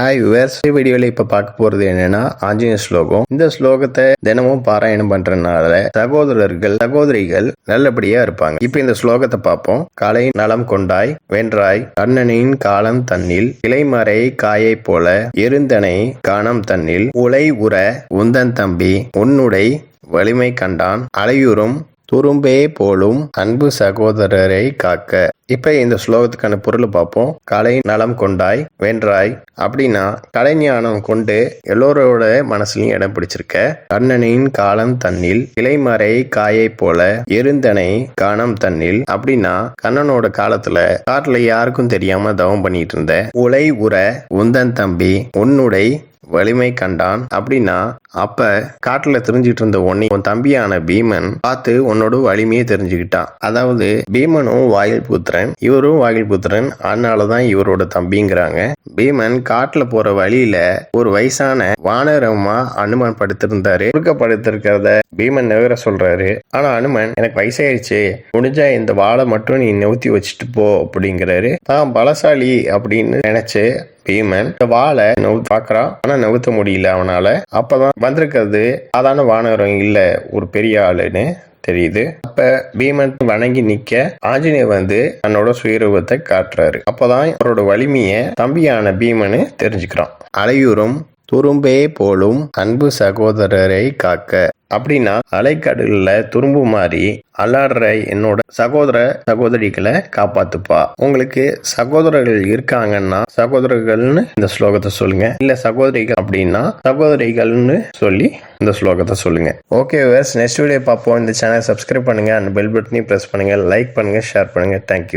Hi verse இந்த வீடியோவில் இப்போ பார்க்க போகிறது என்னன்னா ஆஞ்சநேய ஸ்லோகம். இந்த ஸ்லோகத்தை தினமும் பாராயணம் பண்றதுனால சகோதரர்கள் சகோதரிகள் நல்லபடியா இருப்பாங்க. இப்போ இந்த ஸ்லோகத்தை பார்ப்போம். காலை நலம் கொண்டாய் வென்றாய் கண்ணனின் காலம் தன்னில் இலைமறை காயை போல எருந்தனை காணம் தன்னில் உலை உற உந்தன் தம்பி உன்னுடை வலிமை கண்டான் அலையுறும் துரும்பே போலும் அன்பு சகோதரரை காக்க. இப்ப இந்த ஸ்லோகத்துக்கான பொருளை பார்ப்போம். கலை நலம் கொண்டாய் வென்றாய். அப்படின்னா கலைஞானம் கொண்டு எல்லோரோட மனசுலையும் இடம் பிடிச்சிருக்க. கண்ணனின் காலம் தன்னில் இலைமறை காயை போல எருந்தனை காணம் தன்னில். அப்படின்னா கண்ணனோட காலத்துல காட்டுல யாருக்கும் தெரியாம தவம் பண்ணிட்டு இருந்த உலை உற உந்தன் தம்பி உன்னுடை வலிமை கண்டான். அப்படின்னா அப்ப காட்டுல தெரிஞ்சிட்டு இருந்த உன்னை உன் தம்பியான பீமன் பார்த்து உன்னோட வலிமையை தெரிஞ்சுக்கிட்டான். அதாவது பீமனும் வாயில் புத்திரன் இவரும் வாயில் புத்திரன் அதனாலதான் இவரோட தம்பிங்கிறாங்க. பீமன் காட்டுல போற வழியில ஒரு வயசான வானரமா அனுமன் படுத்திருந்தாரு. குறுக்க படுத்திருக்கிறத பீமன் நகர சொல்றாரு. ஆனா அனுமன் எனக்கு வயசாயிருச்சு முடிஞ்சா இந்த வாழை மட்டும் நீ நிறுத்தி வச்சுட்டு போ அப்படிங்கிறாரு. தான் பலசாலி அப்படின்னு நினைச்சு பீமன் இந்த வாழை நவு பாக்குறான் ஆனா நவுத்த முடியல அவனால. அப்பதான் வந்திருக்கிறது சாதாரண வானகரம் இல்ல ஒரு பெரிய ஆளுன்னு தெரியுது. அப்ப பீமன் வணங்கி நிக்க ஆஞ்சநேயர் வந்து தன்னோட சுயரூபத்தை காட்டுறாரு. அப்பதான் அவரோட வலிமைய தம்பியான பீமனு தெரிஞ்சுக்கிறான். அலையூரும் துரும்பே போலும் அன்பு சகோதரரை காக்க. அப்படின்னா அலைக்கடலில் துரும்பு மாதிரி அல்லாடுற என்னோட சகோதர சகோதரிகளை காப்பாத்துப்பா. உங்களுக்கு சகோதரர்கள் இருக்காங்கன்னா சகோதரர்கள்னு இந்த ஸ்லோகத்தை சொல்லுங்க. இல்ல சகோதரிகள் அப்படின்னா சகோதரிகள்னு சொல்லி இந்த ஸ்லோகத்தை சொல்லுங்க. ஓகே வேர்ஸ் நெக்ஸ்ட் வீடியோ பார்ப்போம். இந்த சேனல் சப்ஸ்கிரைப் பண்ணுங்க. அண்ட் பெல் பட்டனையும் ப்ரெஸ் பண்ணுங்க. லைக் பண்ணுங்க ஷேர் பண்ணுங்க. Thank you